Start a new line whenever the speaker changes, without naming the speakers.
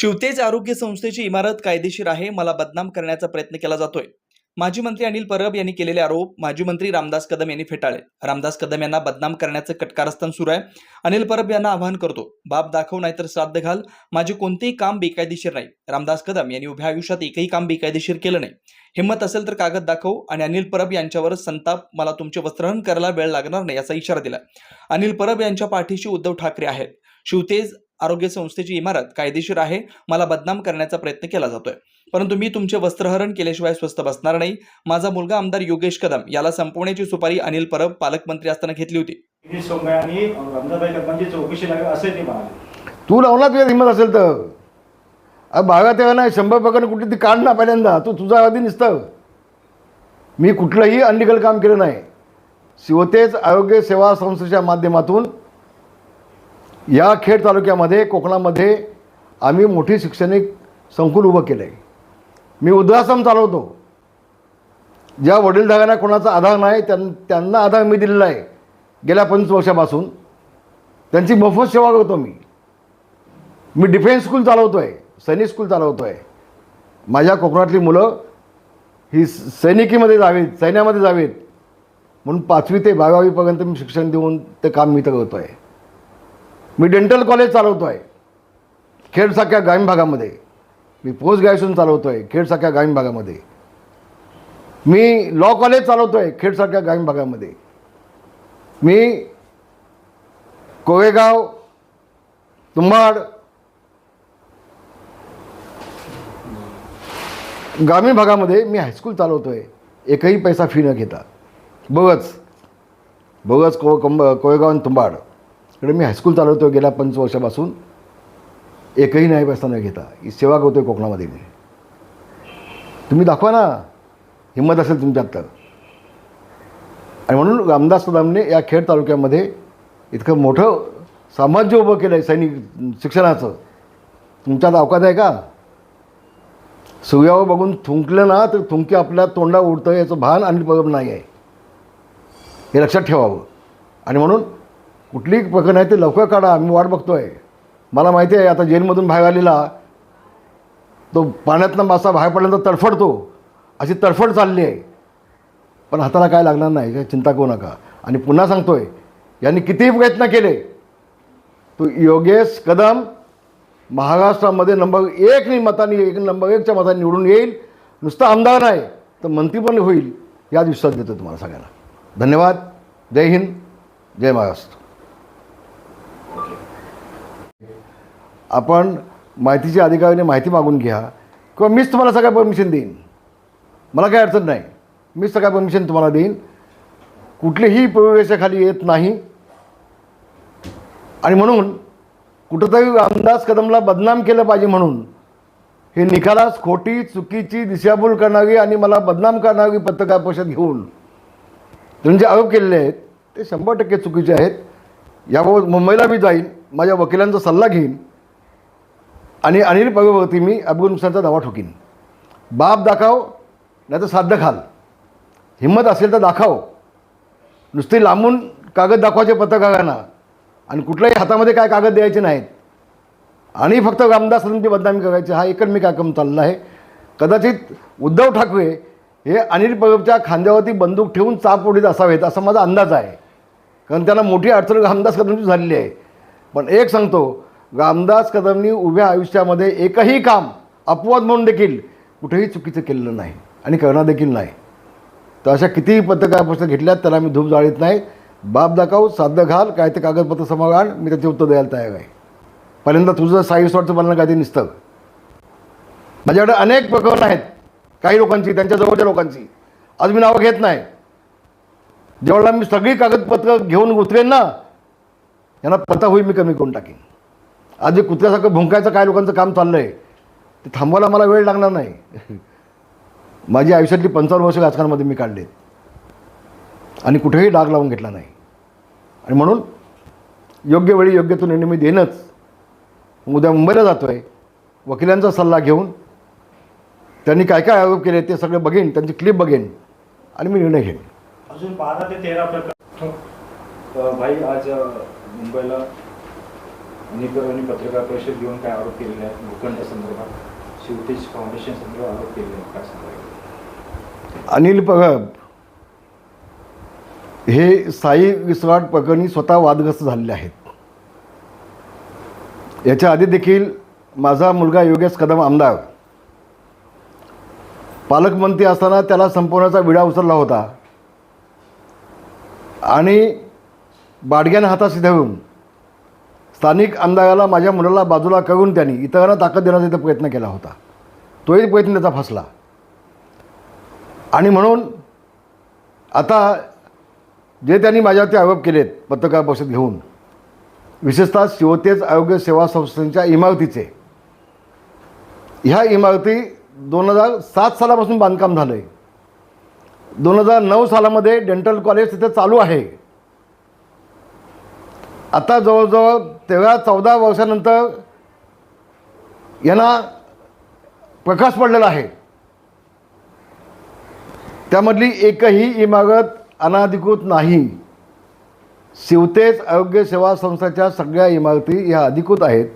शिवतेज आरोग्य संस्थेची इमारत कायदेशीर आहे मला बदनाम करण्याचा प्रयत्न केला जातोय. माजी मंत्री अनिल परब यांनी केलेले आरोप माजी मंत्री रामदास कदम यांनी फेटाळले. रामदास कदम यांना बदनाम करण्याचं कटकारस्थान सुरू आहे. अनिल परब यांना आवाहन करतो बाप दाखव नाहीतर श्राद्ध घाल माझे कोणतेही काम बेकायदेशीर नाही. रामदास कदम यांनी उभ्या आयुष्यात एकही काम बेकायदेशीर केलं नाही. हिंमत असेल तर कागद दाखव आणि अनिल परब यांच्यावर संताप मला तुमचे वस्त्रहरण करायला वेळ लागणार नाही याचा इशारा दिला. अनिल परब यांच्या पाठीशी उद्धव ठाकरे आहेत. शिवतेज आरोग्य संस्थेची इमारत कायदेशीर आहे मला बदनाम करण्याचा प्रयत्न केला जातोय. परंतु मी तुमचे वस्त्रहरण केल्याशिवाय स्वस्थ बसणार नाही. माझा मुलगा आमदार योगेश कदम याला संपवण्याची सुपारी अनिल परब पालकमंत्री असताना घेतली होती.
ते
लावला तुझ्या हिंमत असेल तर. अरे भागात आहे ना शंभर प्रकारे कुठे ती काढ ना पहिल्यांदा. तू तुझा आधी निसतं. मी कुठलंही अनलिगल काम केलं नाही. शिवतेज आरोग्य सेवा संस्थेच्या माध्यमातून या खेड तालुक्यामध्ये कोकणामध्ये आम्ही मोठी शैक्षणिक संकुल उभं केलं आहे मी वृद्धाश्रम चालवतो. ज्या वडीलधाऱ्यांना कोणाचा आधार नाही त्यां त्यांना आधार मी दिलेला आहे. गेल्या पंचवीस वर्षापासून. त्यांची मोफत सेवा करतो मी. मी डिफेन्स स्कूल चालवतो आहे सैनिक स्कूल चालवतो आहे माझ्या कोकणातली मुलं ही स- सैनिकीमध्ये जावीत सैन्यामध्ये जावीत. म्हणून पाचवी ते बारावीपर्यंत मी शिक्षण देऊन ते काम मी तर करतो आहे मी डेंटल कॉलेज चालवतो आहे खेडसारख्या ग्रामीण भागामध्ये. मी पोस्ट ग्रॅज्युएशन चालवतो आहे खेडसारख्या ग्रामीण भागामध्ये. मी लॉ कॉलेज चालवतो आहे खेडसारख्या ग्रामीण भागामध्ये. मी कोळेगाव तुंबाड ग्रामीण भागामध्ये मी हायस्कूल चालवतो आहे एकही पैसा फी न घेता. बघच. बघच को कंब कोळेगाव आणि तुंबाड इकडे मी हायस्कूल चालवतो गेल्या पंच वर्षापासून. एकही नाही पैसा न घेता. ही सेवा करतो आहे कोकणामध्ये मी. तुम्ही दाखवा ना. हिंमत असेल तुमच्यात तर. आणि म्हणून रामदास कदमने या खेड तालुक्यामध्ये इतकं मोठं साम्राज्य उभं केलं आहे सैनिक शिक्षणाचं. तुमच्यात अवकात आहे का? सूर्यावर बघून थुंकलं ना तर थुंकी आपल्या तोंडा उडतं याचं भान आणि पगम नाही आहे. हे लक्षात ठेवावं. आणि म्हणून कुठलीही प्रकरण आहे ते लवकर काढा मी वाट बघतो आहे मला माहिती आहे आता जेलमधून बाहेर आलेला तो पाण्यातला मासा बाहेर पडल्यानंतर तडफडतो. अशी तडफड चालली आहे. पण हाताला काय लागणार नाही काय चिंता करू नका. आणि पुन्हा सांगतो आहे यांनी कितीही प्रयत्न केले तो योगेश कदम महाराष्ट्रामध्ये नंबर एक नि एक नंबर एकच्या मताने निवडून येईल. नुसतं आमदार नाही तर मंत्री पण होईल. या विश्वास देतो तुम्हाला सगळ्यांना. धन्यवाद. जय हिंद. जय महाराष्ट्र. आपण माहितीच्या अधिकाऱ्याने माहिती मागून घ्या. किंवा मीच तुम्हाला सगळ्या परमिशन देईन. मला काही अडचण नाही. मीच सगळ्या परमिशन तुम्हाला देईन. कुठलीही प्रवेशाखाली येत नाही. आणि म्हणून कुठंतरी रामदास कदमला बदनाम केलं पाहिजे म्हणून हे निकालास खोटी चुकीची दिशाभूल करणारी आणि मला बदनाम करणारी पत्रकार परिषद घेऊन त्यांनी जे आरोप केलेले आहेत ते शंभर टक्के चुकीचे आहेत. याबाबत मुंबईला मी जाईन माझ्या वकिलांचा सल्ला घेईन. आणि अनिल पगवरती मी अपघात दावा ठोकीन. बाप दाखव नाही तर साध्य खाल. हिंमत असेल तर दाखव. नुसते लांबून कागद दाखवायचे पत्रकारांना. आणि कुठल्याही हातामध्ये काय कागद द्यायचे नाहीत. आणि फक्त रामदास बदनामी करायची हा एकच मी कार्यक्रम चालला आहे. कदाचित उद्धव ठाकरे हे अनिल परबच्या खांद्यावरती बंदूक ठेवून चाप ओढीत असावेत असा माझा अंदाज आहे. कारण त्यांना मोठी अडचण रामदास कदमची झालेली आहे. पण एक सांगतो रामदास कदमनी उभ्या आयुष्यामध्ये एकही काम अपवाद म्हणून देखील कुठेही चुकीचं केलेलं नाही आणि करणार देखील नाही. तर अशा कितीही पत्रकारपासून घेतल्यात त्याला मी धूप जाळीत नाही. बाप दाखव साध्य घाल काय ते कागदपत्र समोर आण मी त्याचे उत्तर द्यायला तयार आहे. पहिल्यांदा तुझं साई रिसॉर्टचं बनणं काय ते निसतं. माझ्याकडे अनेक प्रकरणं आहेत काही लोकांची त्यांच्या जवळच्या लोकांची. आज मी नावं घेत नाही. जेवढा मी सगळी कागदपत्र घेऊन उतरेन ना यांना पता होईल मी कमी करून टाकेन. आज जे कुत्र्यासारखं भुंकायचं काय लोकांचं काम चाललं आहे ते थांबवायला मला वेळ लागणार नाही. माझी आयुष्यातली पंचावन्न वर्ष राजकारणामध्ये मी काढलेत आणि कुठेही डाग लावून घेतला नाही. आणि म्हणून योग्य वेळी योग्य तो निर्णय मी देणंच उद्या मुंबईला जातो आहे वकिलांचा सल्ला घेऊन त्यांनी काय काय आरोप केले ते सगळे बघेन त्यांची क्लिप बघेन आणि मी निर्णय घेईन.
अजून बारा ते तेरा प्रकार. भाई आज मुंबईला अनिल पत्रकार परिषद घेऊन काय आरोप केलेले आहेत? भूखंड संदर्भात शिवतेज फाउंडेशन संदर्भात आरोप केलेले आहेत काय सांगायला
अनिल पगब हे साई विस्वाट प्रकरणी स्वतः वादग्रस्त झालेले आहेत. याच्या आधी देखील माझा मुलगा योगेश कदम आमदार. पालकमंत्री असताना त्याला संपवण्याचा विडा उचलला होता. आणि बाडग्यानं हाताशी धरून स्थानिक आमदाराला माझ्या मुलाला बाजूला करून त्यांनी इतरांना ताकद देण्याचा इथं प्रयत्न केला होता. तोही प्रयत्न त्याचा फसला. आणि म्हणून आता जे त्यांनी माझ्यावरती आरोप केलेत पत्रकार परिषद घेऊन विशेषतः शिवतेज आरोग्य सेवा संस्थेच्या इमारतीचे ह्या इमारती दोन हजार सात सालापासून बांधकाम झालं आहे दोन हजार नऊ सालामध्ये डेंटल कॉलेज तिथे चालू आहे. आता जवळजवळ तेव्हा चौदा वर्षानंतर यांना प्रकाश पडलेला आहे. त्यामधली एकही इमारत अनाधिकृत नाही. शिवतेज आरोग्य सेवा संस्थेच्या सगळ्या इमारती ह्या अधिकृत आहेत.